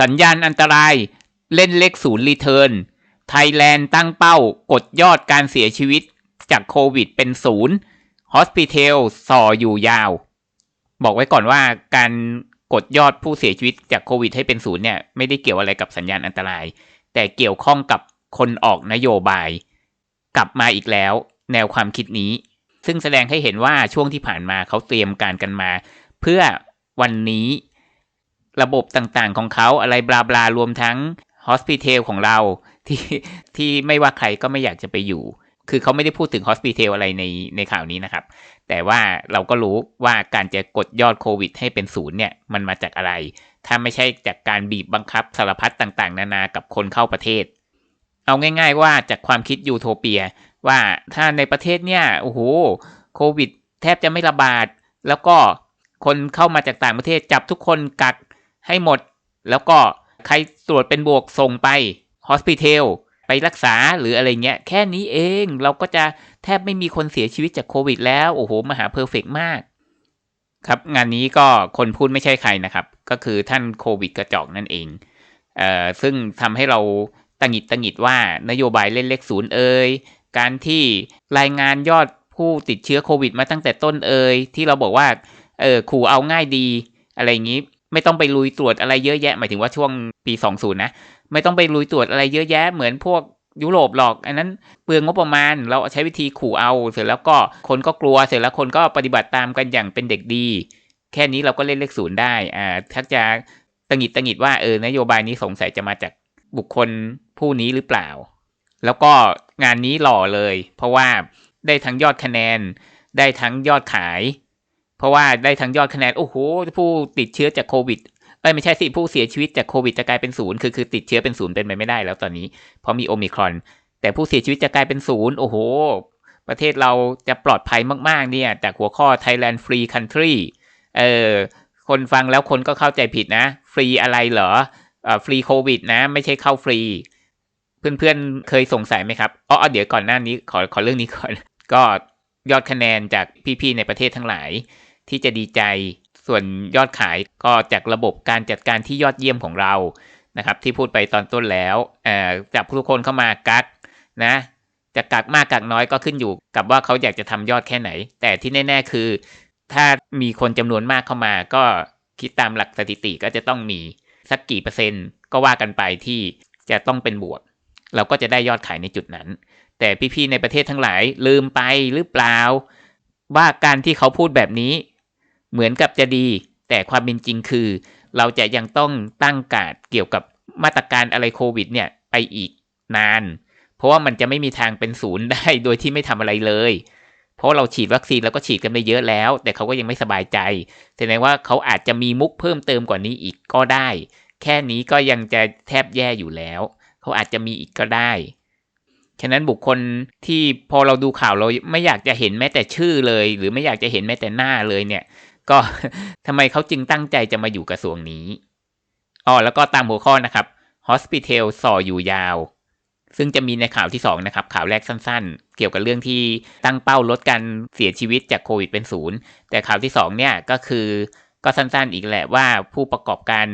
สัญญาณอันตราย เล่นเลขศูนย์รีเทิร์น ไทยแลนด์ตั้งเป้ากดยอดการเสียชีวิตจากโควิดเป็นศูนย์ฮอสพิทลส่ออยู่ยาว บอกไว้ก่อนว่าการกดยอดผู้เสียชีวิตจากโควิดให้เป็นศูนย์เนี่ยไม่ได้เกี่ยวอะไรกับสัญญาณอันตราย แต่เกี่ยวข้องกับคนออกนโยบาย กลับมาอีกแล้ว แนวความคิดนี้ ซึ่งแสดงให้เห็นว่าช่วงที่ผ่านมาเขาเตรียมการกันมา เพื่อวันนี้ ระบบต่างๆของเขาอะไรบลาบลารวมทั้งฮอสพิทลของเราที่ที่ไม่ว่าใครก็ไม่อยากจะไปอยู่ คือเขาไม่ได้พูดถึงฮอสพิทลอะไรในในข่าวนี้นะครับ แต่ว่าเราก็รู้ว่าการจะกดยอดโควิด ให้เป็นศูนย์เนี่ยมันมาจากอะไร ถ้าไม่ใช่จากการบีบบังคับสารพัดต่างๆ นานากับคนเข้าประเทศ เอาง่าย ๆ ว่าจากความคิดยูโทเปีย ว่าถ้าในประเทศเนี่ยโอ้โหโควิด แทบจะไม่ระบาด แล้วก็คนเข้ามาจากต่างประเทศจับทุกคนกัก ให้หมด แล้วก็ใครตรวจเป็นบวกส่งไปฮอสพิทอลไปรักษาหรืออะไรเงี้ย แค่นี้เองเราก็จะแทบไม่มีคนเสียชีวิตจากโควิดแล้ว โอ้โห มหาเพอร์เฟกมาก ครับ งานนี้ก็คนพูดไม่ใช่ใครนะครับ ก็คือท่านโควิดกระจอกนั่นเองเอ่อซึ่งทำให้เราตังหิดตังหิดว่านโยบายเล่นเลขศูนย์เอ่ยการที่รายงานยอดผู้ติดเชื้อโควิดมาตั้งแต่ต้นเอ่ยที่เราบอกว่าเออขู่เอาง่ายดีอะไรอย่างนี้ ไม่ต้องไปลุยตรวจอะไรเยอะแยะ หมายถึงว่าช่วงปี 20 นะ ไม่ต้องไปลุยตรวจอะไรเยอะแยะเหมือนพวกยุโรปหรอก อันนั้นเปลืองงบประมาณ เราใช้วิธีขู่เอา เสร็จแล้วก็คนก็กลัว เสร็จแล้วคนก็ปฏิบัติตามกันอย่างเป็นเด็กดี แค่นี้เราก็เล่นเลขศูนย์ได้ อ่าถ้าจะตังหิดตังหิดว่าเออนโยบายนี้สงสัยจะมาจากบุคคลผู้นี้หรือเปล่า แล้วก็งานนี้หล่อเลย เพราะว่าได้ทั้งยอดคะแนน ได้ทั้งยอดขาย ราะว่าได้ทั้งยอดคะแนนโอ้โหผู้ติดเชื้อจากโควิดเอ้ยไม่ใช่สิผู้เสียชีวิตจากโควิดจะกลายเป็นศูนย์คือคือติดเชื้อเป็นศูนย์เป็นไปไม่ได้แล้วตอนนี้เพราะมีโอมิครอน แต่ผู้เสียชีวิตจะกลายเป็นศูนย์โอ้โห ประเทศเราจะปลอดภัยมาก ๆ เนี่ย จากหัวข้อ Thailand Free Country เออคนฟังแล้วคนก็เข้าใจผิดนะ ฟรีอะไรเหรอเอ่อฟรีโควิดนะ ไม่ใช่เข้าฟรี เพื่อนๆเคยสงสัยไหมครับอ๋อเดี๋ยวก่อนหน้านี้ขอขอเรื่องนี้ก่อน ก็ยอดคะแนนจากพี่ๆในประเทศทั้งหลาย ที่จะดีใจ ส่วนยอดขายก็จากระบบการจัดการที่ยอดเยี่ยมของเรานะครับ ที่พูดไปตอนต้นแล้วเออจับทุกคนเข้ามากักนะจะกักมากกักน้อยก็ขึ้นอยู่กับว่าเขาอยากจะทำยอดแค่ไหน แต่ที่แน่ ๆ คือ ถ้ามีคนจำนวนมากเข้ามา ก็คิดตามหลักสถิติก็จะต้องมีสักกี่เปอร์เซ็นต์ก็ว่ากันไปที่จะต้องเป็นบวก เราก็จะได้ยอดขายในจุดนั้น แต่พี่ๆในประเทศทั้งหลายลืมไปหรือเปล่า ว่าการที่เขาพูดแบบนี้ เหมือนกับจะดี แต่ความเป็นจริงคือ เราจะยังต้องตั้งการเกี่ยวกับมาตรการอะไรโควิด เนี่ยไปอีกนาน เพราะว่ามันจะไม่มีทางเป็นศูนย์ได้โดยที่ไม่ทำอะไรเลย เพราะเราฉีดวัคซีนแล้วก็ฉีดกันไปเยอะแล้ว แต่เขาก็ยังไม่สบายใจแสดงว่าเขาอาจจะมีมุกเพิ่มเติมกว่านี้อีกก็ได้ แค่นี้ก็ยังจะแทบแย่อยู่แล้วเขาอาจจะมีอีกก็ได้ฉะนั้นบุคคลที่พอเราดูข่าวเราไม่อยากจะเห็นแม้แต่ชื่อเลย หรือไม่อยากจะเห็นแม้แต่หน้าเลยเนี่ย ก็ทำไมเขาจึงตั้งใจจะมาอยู่กระทรวงนี้อ๋อแล้วก็ตามหัวข้อนะครับ Hospital ส่ออยู่ยาว ซึ่งจะมีในข่าวที่2นะครับข่าวแรกสั้นๆ เกี่ยวกับเรื่องที่ตั้งเป้าลดการเสียชีวิตจากโควิดเป็นศูนย์แต่ข่าวที่2เนี่ยก็คือก็สั้นๆอีกแหละว่าผู้ประกอบการ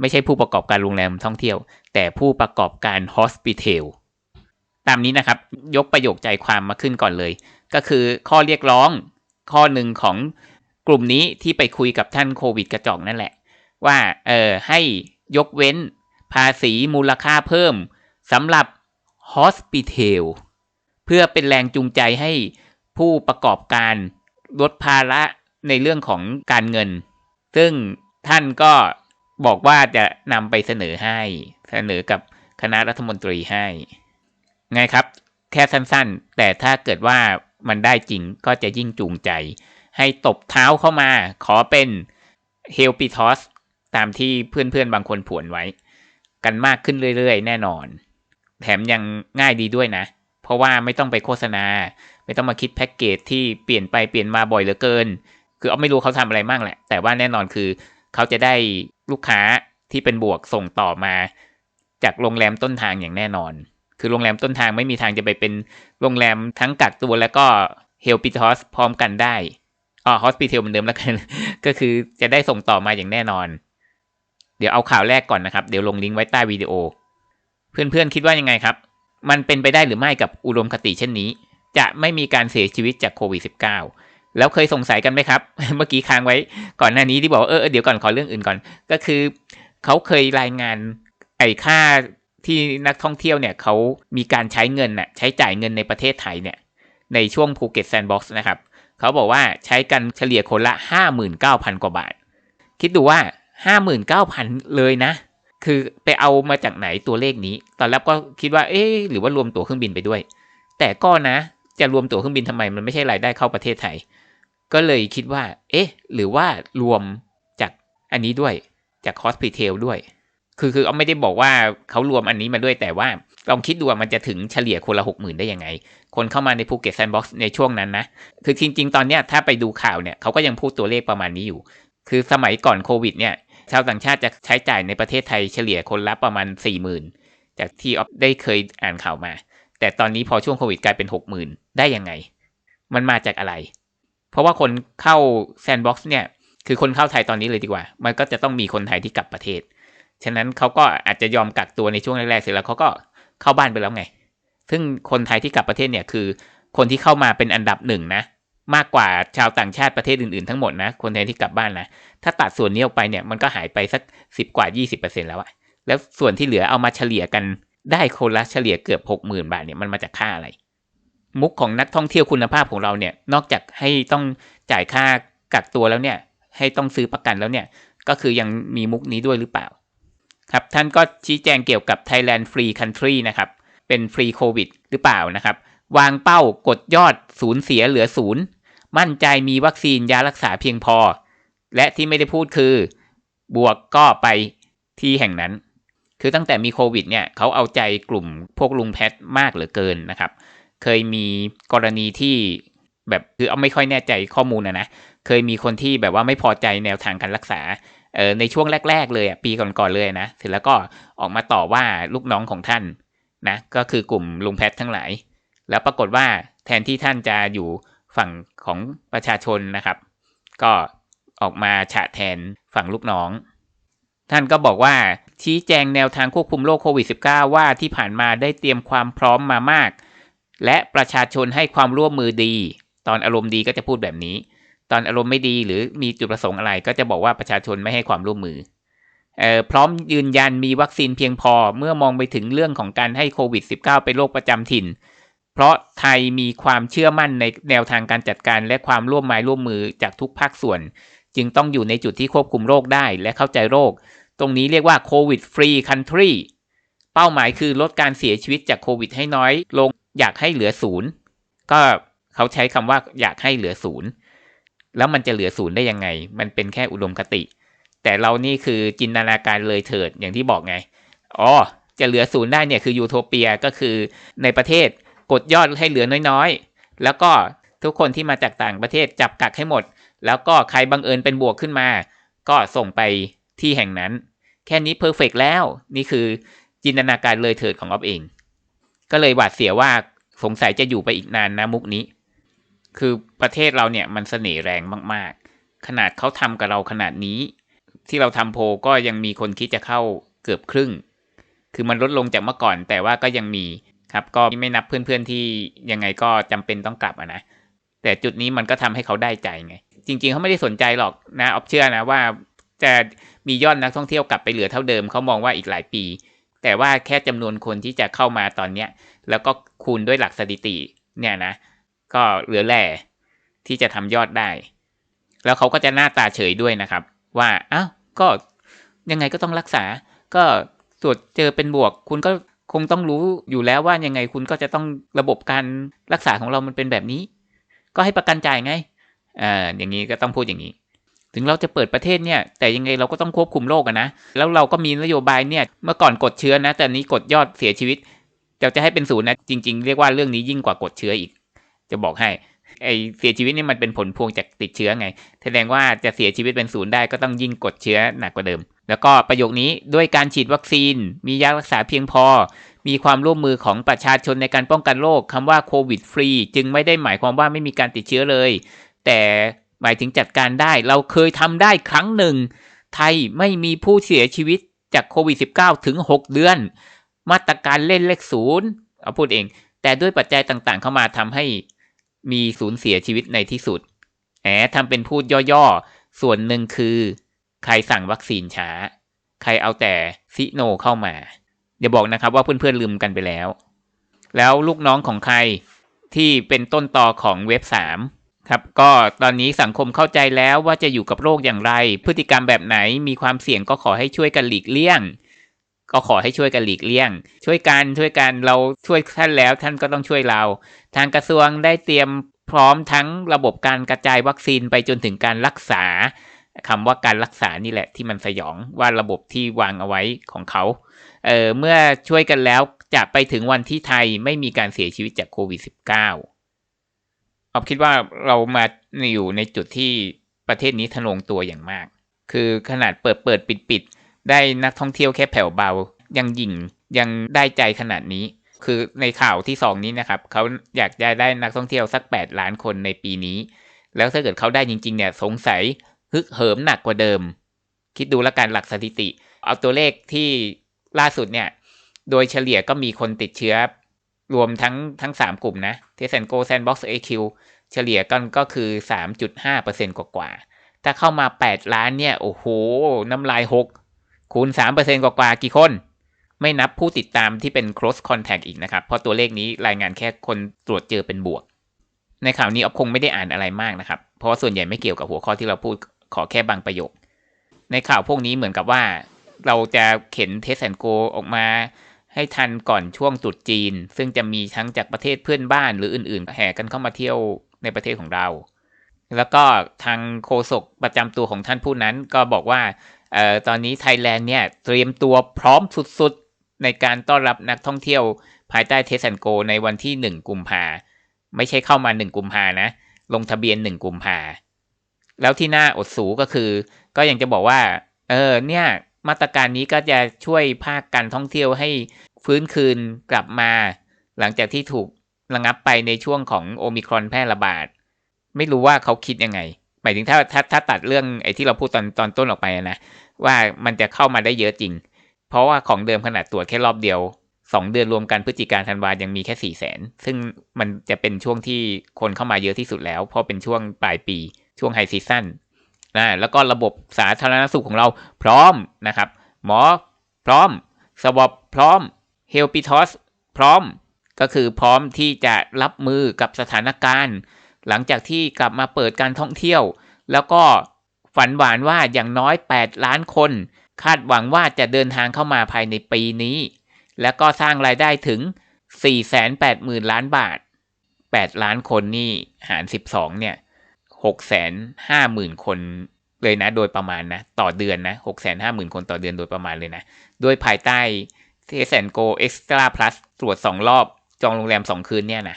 ไม่ใช่ผู้ประกอบการโรงแรมท่องเที่ยว แต่ผู้ประกอบการ Hospital ตามนี้นะครับยกประโยคใจความมาขึ้นก่อนเลย ก็คือข้อเรียกร้องข้อหนึ่งของ กลุ่มนี้ที่ไปคุยกับท่านโควิดกระจอกนั่นแหละ ว่าเออให้ยกเว้นภาษีมูลค่าเพิ่มสำหรับ Hospital เพื่อเป็นแรงจูงใจให้ผู้ประกอบการลดภาระในเรื่องของการเงิน ซึ่งท่านก็บอกว่าจะนำไปเสนอให้ เสนอกับคณะรัฐมนตรีให้ ไงครับ แค่สั้นๆ แต่ถ้าเกิดว่ามันได้จริงก็จะยิ่งจูงใจ ให้ตบเท้าเข้ามา ขอเป็นเฮลปิทอสตามที่เพื่อนๆบางคนผวนไว้ กันมากขึ้นเรื่อยๆ แน่นอน แถมยังง่ายดีด้วยนะ เพราะว่าไม่ต้องไปโฆษณา ไม่ต้องมาคิดแพ็กเกจที่เปลี่ยนไปเปลี่ยนมาบ่อยเหลือเกิน คือเอาไม่รู้เขาทำอะไรมั่งแหละ แต่ว่าแน่นอนคือ เขาจะได้ลูกค้าที่เป็นบวกส่งต่อมา จากโรงแรมต้นทางอย่างแน่นอน คือโรงแรมต้นทางไม่มีทางจะไปเป็นโรงแรมทั้งกักตัวแล้วก็เฮลปิทอสพร้อมกันได้ อ๋อฮอสพิเทลเหมือนเดิมแล้วกัน ก็คือจะได้ส่งต่อมาอย่างแน่นอน เดี๋ยวเอาข่าวแรกก่อนนะครับ เดี๋ยวลงลิงก์ไว้ใต้วิดีโอ เพื่อนๆคิดว่ายังไงครับ มันเป็นไปได้หรือไม่กับอุดมคติเช่นนี้ จะไม่มีการเสียชีวิตจากโควิด -19 แล้วเคยสงสัยกันไหมครับ เมื่อกี้ค้างไว้ก่อนหน้านี้ที่บอกเออเดี๋ยวก่อนขอเรื่องอื่นก่อน ก็คือเขาเคยรายงานไอ้ค่าที่นักท่องเที่ยวเนี่ยเขามีการใช้เงินน่ะใช้จ่ายเงินในประเทศไทยเนี่ยในช่วงภูเก็ตแซนด์บ็อกซ์นะครับ เขาบอกว่าใช้กันเฉลี่ยคนละ 59,000 กว่าบาท คิดดูว่า 59,000 เลยนะ คือไปเอามาจากไหนตัวเลขนี้ ตอนแรกก็คิดว่า เอ๊หรือว่ารวมตั๋วเครื่องบินไปด้วย แต่ก็นะ จะรวมตั๋วเครื่องบินทำไม มันไม่ใช่รายได้เข้าประเทศไทย ก็เลยคิดว่า เอ๊ะ หรือว่ารวมจากอันนี้ด้วย จากคอสพิเทลด้วย คือคือเอาไม่ได้บอกว่าเขารวมอันนี้มาด้วยแต่ว่าลองคิดดูว่ามันจะถึงเฉลี่ยคนละหกหมื่นได้ยังไง คนเข้ามาในภูเก็ตแซนด์บ็อกซ์ในช่วงนั้นนะ คือจริง ๆ ตอนเนี้ยถ้าไปดูข่าวเนี่ยเขาก็ยังพูดตัวเลขประมาณนี้อยู่ คือสมัยก่อนโควิดเนี่ยชาวต่างชาติจะใช้จ่ายในประเทศไทยเฉลี่ยคนละประมาณ4ี่หมื่นจากที่ออฟได้เคยอ่านข่าวมา แต่ตอนนี้พอช่วงโควิดกลายเป็นหกหมื่นได้ยังไง มันมาจากอะไร เพราะว่าคนเข้าแซนด์บ็อกซ์เนี่ยคือคนเข้าไทยตอนนี้เลยดีกว่า มันก็จะต้องมีคนไทยที่กลับประเทศ ฉะนั้นเขาก็อาจจะยอมกักตัวในช่วงแรกๆเสร็จแล้วเขาก็เข้าบ้านไปแล้วไง ซึ่งคนไทยที่กลับประเทศเนี่ยคือคนที่เข้ามาเป็นอันดับหนึ่งนะ มากกว่าชาวต่างชาติประเทศอื่นๆทั้งหมดนะ คนไทยที่กลับบ้านนะถ้าตัดส่วนนี้ออกไปเนี่ยมันก็หายไปสักสิบกว่ายี่สิบเปอร์เซ็นแล้วอะแล้วส่วนที่เหลือเอามาเฉลี่ยกันได้คนละเฉลี่ยเกือบหกหมื่นบาทเนี่ยมันมาจากค่าอะไร มุกของนักท่องเที่ยวคุณภาพของเราเนี่ยนอกจากให้ต้องจ่ายค่ากักตัวแล้วเนี่ย ให้ต้องซื้อประกันแล้วเนี่ย ก็คือยังมีมุกนี้ด้วยหรือเปล่า ครับท่านก็ชี้แจงเกี่ยวกับ Thailand Free Country นะครับ เป็นฟรีโควิดหรือเปล่านะครับ วางเป้ากดยอดศูนย์เสียเหลือศูนย์มั่นใจมีวัคซีนยารักษาเพียงพอ และที่ไม่ได้พูดคือบวกก็ไปที่แห่งนั้น คือตั้งแต่มีโควิดเนี่ยเขาเอาใจกลุ่มพวกลุงแพทมากเหลือเกินนะครับ เคยมีกรณีที่แบบคือเอาไม่ค่อยแน่ใจข้อมูลนะนะ เคยมีคนที่แบบว่าไม่พอใจแนวทางการรักษา เออในช่วงแรก ๆ เลยอะปีก่อนๆเลยนะเสร็จแล้วก็ออกมาต่อว่าลูกน้องของท่านนะก็คือกลุ่มลุงแพททั้งหลาย แล้วปรากฏว่าแทนที่ท่านจะอยู่ฝั่งของประชาชนนะครับ ก็ออกมาฉะแทนฝั่งลูกน้อง ท่านก็บอกว่าชี้แจงแนวทางควบคุมโรคโควิด -19 ว่าที่ผ่านมาได้เตรียมความพร้อมมามาก และประชาชนให้ความร่วมมือดี ตอนอารมณ์ดีก็จะพูดแบบนี้ ตอนอารมณ์ไม่ดีหรือมีจุดประสงค์อะไร ก็จะบอกว่าประชาชนไม่ให้ความร่วมมือเอ่อพร้อมยืนยันมีวัคซีนเพียงพอเมื่อมองไปถึงเรื่องของการให้โควิด -19 เป็นโรคประจำถิ่น เพราะไทยมีความเชื่อมั่นในแนวทางการจัดการและความร่วมไม้ร่วมมือจากทุกภาคส่วน จึงต้องอยู่ในจุดที่ควบคุมโรคได้และเข้าใจโรค ตรงนี้เรียกว่าโควิดฟรีคันทรีเป้าหมายคือลดการเสียชีวิตจากโควิดให้น้อยลงอยากให้เหลือศูนย์ก็เขาใช้คำว่าอยากให้เหลือศูนย์ แล้วมันจะเหลือศูนย์ได้ยังไง มันเป็นแค่อุดมคติ แต่เรานี่คือจินตนาการเลยเถิดอย่างที่บอกไงอ๋อจะเหลือศูนย์ได้เนี่ยคือยูโทเปียก็คือในประเทศกดยอดให้เหลือน้อยๆ แล้วก็ทุกคนที่มาจากต่างประเทศจับกักให้หมด แล้วก็ใครบังเอิญเป็นบวกขึ้นมา ก็ส่งไปที่แห่งนั้น แค่นี้เพอร์เฟกแล้วนี่คือจินตนาการเลยเถิดของออฟเอง ก็เลยหวาดเสียว่าสงสัยจะอยู่ไปอีกนานนะมุกนี้ คือประเทศเราเนี่ยมันเสน่ห์แรงมาก ๆ ขนาดเขาทำกับเราขนาดนี้ ที่เราทำโพก็ยังมีคนคิดจะเข้าเกือบครึ่ง คือมันลดลงจากเมื่อก่อน แต่ว่าก็ยังมีครับ ก็ไม่นับเพื่อนๆที่ยังไงก็จำเป็นต้องกลับะนะ แต่จุดนี้มันก็ทำให้เขาได้ใจไง จริง ๆเขาไม่ได้สนใจหรอกนะออฟเชื่อนะว่าจะมียอดนักท่องเที่ยวกลับไปเหลือเท่าเดิมเขามองว่าอีกหลายปี แต่ว่าแค่จำนวนคนที่จะเข้ามาตอนเนี้ยแล้วก็คูณด้วยหลักสถิติเนี่ยนะ ก็เหลือแหล่ที่จะทำยอดได้ แล้วเขาก็จะหน้าตาเฉยด้วยนะครับ ว่าอ้าวก็ยังไงก็ต้องรักษา ก็ตรวจเจอเป็นบวก คุณก็คงต้องรู้อยู่แล้วว่ายังไงคุณก็จะต้องระบบการรักษาของเรามันเป็นแบบนี้ ก็ให้ประกันจ่ายไงอ่าอย่างนี้ก็ต้องพูดอย่างนี้ ถึงเราจะเปิดประเทศเนี่ย แต่ยังไงเราก็ต้องควบคุมโรคนะ แล้วเราก็มีนโยบายเนี่ย เมื่อก่อนกดเชื้อนะ แต่นี้กดยอดเสียชีวิตจะจะให้เป็นศูนย์นะ จริง ๆ เรียกว่าเรื่องนี้ยิ่งกว่ากดเชื้ออีก จะบอกให้ไอเสียชีวิตนี่มันเป็นผลพวงจากติดเชื้อไง แสดงว่าจะเสียชีวิตเป็นศูนย์ได้ก็ต้องยิ่งกดเชื้อหนักกว่าเดิม แล้วก็ประโยคนี้ด้วยการฉีดวัคซีน มียารักษาเพียงพอ มีความร่วมมือของประชาชนในการป้องกันโรคคำว่าโควิดฟรีจึงไม่ได้หมายความว่าไม่มีการติดเชื้อเลย แต่หมายถึงจัดการได้เราเคยทำได้ครั้งหนึ่ง ไทยไม่มีผู้เสียชีวิตจากโควิด -19 ถึง 6 เดือน มาตรการเล่นเลขศูนย์เอาพูดเอง แต่ด้วยปัจจัยต่างๆ เข้ามาทำให้ มีสูญเสียชีวิตในที่สุด แหมทำเป็นพูดย่อๆ ส่วนหนึ่งคือ ใครสั่งวัคซีนช้า ใครเอาแต่ซิโนเข้ามา อย่าบอกนะครับว่าเพื่อนๆลืมกันไปแล้ว แล้วลูกน้องของใครที่เป็นต้นต่อของเว็บสามครับ ก็ตอนนี้สังคมเข้าใจแล้วว่าจะอยู่กับโรคอย่างไร พฤติกรรมแบบไหนมีความเสี่ยงก็ขอให้ช่วยกันหลีกเลี่ยง ก็ขอให้ช่วยกันหลีกเลี่ยง ช่วยกันช่วยกันเราช่วยท่านแล้วท่านก็ต้องช่วยเรา ทางกระทรวงได้เตรียมพร้อมทั้งระบบการกระจายวัคซีนไปจนถึงการรักษาคำว่าการรักษานี่แหละที่มันสยองว่าระบบที่วางเอาไว้ของเขาเออเมื่อช่วยกันแล้วจะไปถึงวันที่ไทยไม่มีการเสียชีวิตจากโควิด -19 ออบคิดว่าเรามาอยู่ในจุดที่ประเทศนี้ทะลงตัวอย่างมาก คือขนาดเปิดเปิดปิดปิด ได้นักท่องเที่ยวแค่แผ่วเบา ยังยิงยังได้ใจขนาดนี้ คือในข่าวที่สองนี้นะครับเขาอยากจะได้นักท่องเที่ยวสัก 8 ล้านคนในปีนี้ แล้วถ้าเกิดเขาได้จริงๆเนี่ยสงสัยฮึกเหิมหนักกว่าเดิม คิดดูละกันหลักสถิติ เอาตัวเลขที่ล่าสุดเนี่ยโดยเฉลี่ยก็มีคนติดเชื้อ รวมทั้งทั้งสามกลุ่มนะเทสแอนโกแซนบ็อกซ์เอคิวเฉลี่ยกันก็คือ 3.5%กว่ากว่าถ้าเข้ามา 8 ล้านเนี่ย โอ้โห น้ำลาย6 คูณ 3%กว่ากว่ากี่คน ไม่นับผู้ติดตามที่เป็น close contact อีกนะครับ เพราะตัวเลขนี้รายงานแค่คนตรวจเจอเป็นบวก ในข่าวนี้ออฟคงไม่ได้อ่านอะไรมากนะครับ เพราะว่าส่วนใหญ่ไม่เกี่ยวกับหัวข้อที่เราพูดขอแค่บางประโยค ในข่าวพวกนี้เหมือนกับว่า เราจะเข็นเทสแอนโกออกมาให้ทันก่อนช่วงตรุษจีน ซึ่งจะมีทั้งจากประเทศเพื่อนบ้านหรืออื่นๆ แห่กันเข้ามาเที่ยวในประเทศของเรา แล้วก็ทางโฆษกประจำตัวของท่านผู้นั้นก็บอกว่า ออตอนนี้ไทยแลนด์เนี่ยเตรียมตัวพร้อมสุดๆ ในการต้อนรับนักท่องเที่ยวภายใต้เทสแอนโกในวันที่ 1 กุมภาไม่ใช่เข้ามา 1 กุมภานะ ลงทะเบียน 1 กุมภาแล้วที่น่าอดสูก็คือ ก็ยังจะบอกว่า เออเนี่ยมาตรการนี้ก็จะช่วยภาคการท่องเที่ยวให้ฟื้นคืนกลับมา หลังจากที่ถูกระงับไปในช่วงของโอมิครอนแพร่ระบาด ไม่รู้ว่าเขาคิดยังไง มายถึงถ้าถ้าถ้าตัดเรื่องไอ้ที่เราพูดตอนตอนต้นออกไปนะว่ามันจะเข้ามาได้เยอะจริง เพราะว่าของเดิมขนาดตรวจแค่รอบเดียว2เดือนรวมกันพฤศจิกาธันวายังมีแค่4ี่แสนซึ่งมันจะเป็นช่วงที่คนเข้ามาเยอะที่สุดแล้ว เพราะเป็นช่วงปลายปีช่วงไฮซีซั่นนะแล้วก็ระบบสาธารณสุขของเราพร้อมนะครับ หมอพร้อมสวอปพร้อมเฮลปิทอสพร้อมก็คือพร้อมที่จะรับมือกับสถานการณ์ หลังจากที่กลับมาเปิดการท่องเที่ยว แล้วก็ฝันหวานว่าอย่างน้อย 8 ล้านคน คาดหวังว่าจะเดินทางเข้ามาภายในปีนี้ แล้วก็สร้างรายได้ถึง 480,000 ล้านบาท 8 ล้านคนนี่หาร 12 เนี่ยหกแสนห้าหมื่นคนเลยนะโดยประมาณนะ ต่อเดือนนะหกแสนห้าหมื่นคนต่อเดือนโดยประมาณเลยนะ โดยภายใต้เทสแอนโกเอ็กซ์ตร้าพลัสตรวจสองรอบ จองโรงแรมสองคืนเนี่ยนะ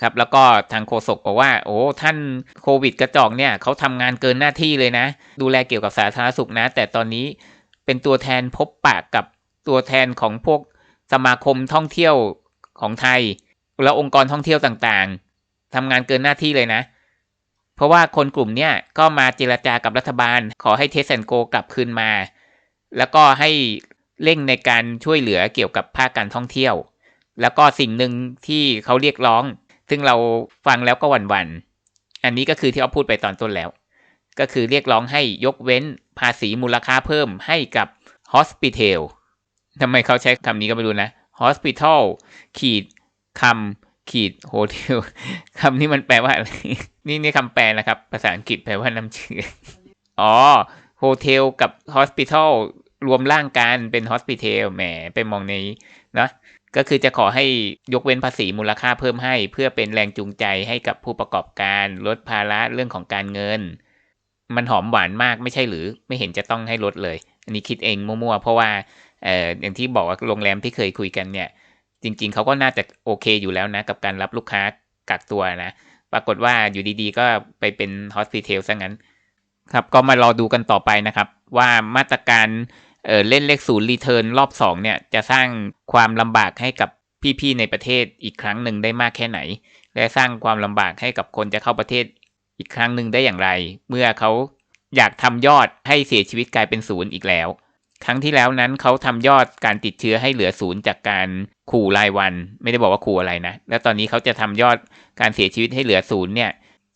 ครับแล้วก็ทางโฆษกบอกว่า โอ้ท่านโควิดกระจอกเนี่ยเขาทำงานเกินหน้าที่เลยนะ ดูแลเกี่ยวกับสาธารณสุขนะ แต่ตอนนี้เป็นตัวแทนพบปากกับตัวแทนของพวกสมาคมท่องเที่ยวของไทย แล้วองค์กรท่องเที่ยวต่างๆทำงานเกินหน้าที่เลยนะ เพราะว่าคนกลุ่มเนี้ยก็มาเจรจากับรัฐบาล ขอให้เทสแอนโกกลับคืนมา แล้วก็ให้เร่งในการช่วยเหลือเกี่ยวกับภาคการท่องเที่ยว แล้วก็สิ่งหนึ่งที่เขาเรียกร้อง ซึ่งเราฟังแล้วก็หวั่นๆ อันนี้ก็คือที่เขาพูดไปตอนต้นแล้ว ก็คือเรียกร้องให้ยกเว้นภาษีมูลค่าเพิ่มให้กับ hospital ทำไมเขาใช้คำนี้ก็ไม่รู้นะ hospital ขีดคำขีดโฮเทลคำนี้มันแปลว่าอะไรนี่นี่คำแปลนะครับ ภาษาอังกฤษแปลว่าน้ำเชื่ออ๋อโฮเทลกับฮอสพิทอลรวมร่างกันเป็นฮอสพิทอลแหมไปมองในนะ ก็คือจะขอให้ยกเว้นภาษีมูลค่าเพิ่มให้ เพื่อเป็นแรงจูงใจให้กับผู้ประกอบการลดภาระเรื่องของการเงิน มันหอมหวานมากไม่ใช่หรือไม่เห็นจะต้องให้ลดเลย อันนี้คิดเองมั่วๆเพราะว่าเอ่ออย่างที่บอกว่าโรงแรมที่เคยคุยกันเนี่ย จริง ๆเขาก็น่าจะโอเคอยู่แล้วนะ กับการรับลูกค้ากักตัวนะ ปรากฏว่าอยู่ดีๆ ก็ไปเป็นฮอสพิทอลซะงั้น ครับก็มารอดูกันต่อไปนะครับ ว่ามาตรการ เเล่นเลขศูนย์รีเทิร์นรอบสองเนี่ย จะสร้างความลำบากให้กับพี่ๆในประเทศอีกครั้งหนึ่งได้มากแค่ไหน และสร้างความลำบากให้กับคนจะเข้าประเทศอีกครั้งหนึ่งได้อย่างไร เมื่อเขาอยากทำยอดให้เสียชีวิตกลายเป็นศูนย์อีกแล้ว ครั้งที่แล้วนั้นเขาทำยอดการติดเชื้อให้เหลือศูนย์จากการขู่รายวัน ไม่ได้บอกว่าขู่อะไรนะ แล้วตอนนี้เขาจะทำยอดการเสียชีวิตให้เหลือศูนย์เนี่ย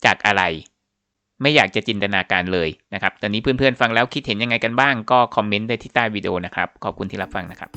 จากอะไร ไม่อยากจะจินตนาการเลยนะครับ ตอนนี้เพื่อนๆฟังแล้วคิดเห็นยังไงกันบ้างก็คอมเมนต์ได้ที่ใต้วิดีโอนะครับ ขอบคุณที่รับฟังนะครับ